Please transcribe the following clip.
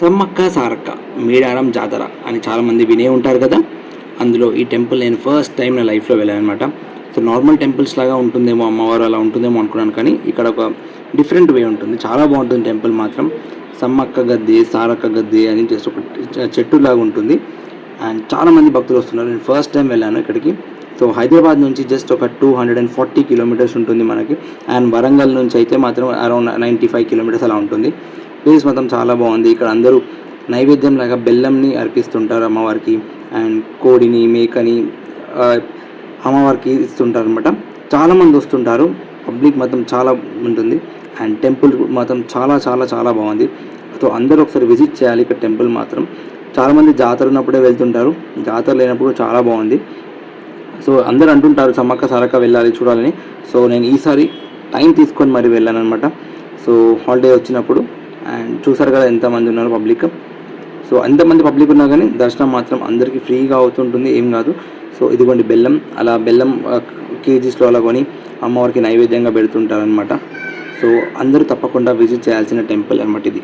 సమ్మక్క సారక్క మేడారం జాతర అని చాలామంది వినే ఉంటారు కదా. అందులో ఈ టెంపుల్ నేను ఫస్ట్ టైం నా లైఫ్లో వెళ్ళాను అనమాట సో నార్మల్ టెంపుల్స్ లాగా ఉంటుందేమో అమ్మవారు అలా ఉంటుందేమో అనుకున్నాను కానీ ఇక్కడ ఒక డిఫరెంట్ వే ఉంటుంది. చాలా బాగుంటుంది టెంపుల్ మాత్రం. సమ్మక్క గద్దె సారక్క గద్దె అని జస్ట్ ఒక చెట్టు లాగా ఉంటుంది. అండ్ చాలా మంది భక్తులు వస్తున్నారు. నేను ఫస్ట్ టైం వెళ్ళాను ఇక్కడికి. సో హైదరాబాద్ నుంచి జస్ట్ ఒక two hundred and forty kilometres ఉంటుంది మనకి. అండ్ వరంగల్ నుంచి అయితే మాత్రం అరౌండ్ నైంటీ ఫైవ్ కిలోమీటర్స్ అలా ఉంటుంది. ప్లేస్ మాత్రం చాలా బాగుంది. ఇక్కడ అందరూ నైవేద్యం లాగా బెల్లంని అర్పిస్తుంటారు అమ్మవారికి అండ్ కోడిని మేకని అమ్మవారికి ఇస్తుంటారు అనమాట చాలామంది వస్తుంటారు. పబ్లిక్ మాత్రం చాలా ఉంటుంది. అండ్ టెంపుల్ మాత్రం చాలా చాలా చాలా బాగుంది. సో అందరూ ఒకసారి విజిట్ చేయాలి ఇక్కడ టెంపుల్ మాత్రం. చాలామంది జాతర ఉన్నప్పుడే వెళ్తుంటారు. జాతర లేనప్పుడు చాలా బాగుంది. సో అందరూ అంటుంటారు సమ్మక్క సారక్క వెళ్ళాలి చూడాలని. సో నేను ఈసారి టైం తీసుకొని మరి వెళ్ళాను అనమాట సో హాలిడే వచ్చినప్పుడు అండ్ చూసారు కదా ఎంతమంది ఉన్నారు పబ్లిక్ సో ఎంతమంది పబ్లిక్ ఉన్నా కానీ దర్శనం మాత్రం అందరికీ ఫ్రీగా అవుతుంటుంది ఏం కాదు. సో ఇదిగోండి బెల్లం. అలా బెల్లం కేజీస్లో అలా కొని అమ్మవారికి నైవేద్యంగా పెడుతుంటారనమాట సో అందరూ తప్పకుండా విజిట్ చేయాల్సిన టెంపుల్ అనమాట ఇది.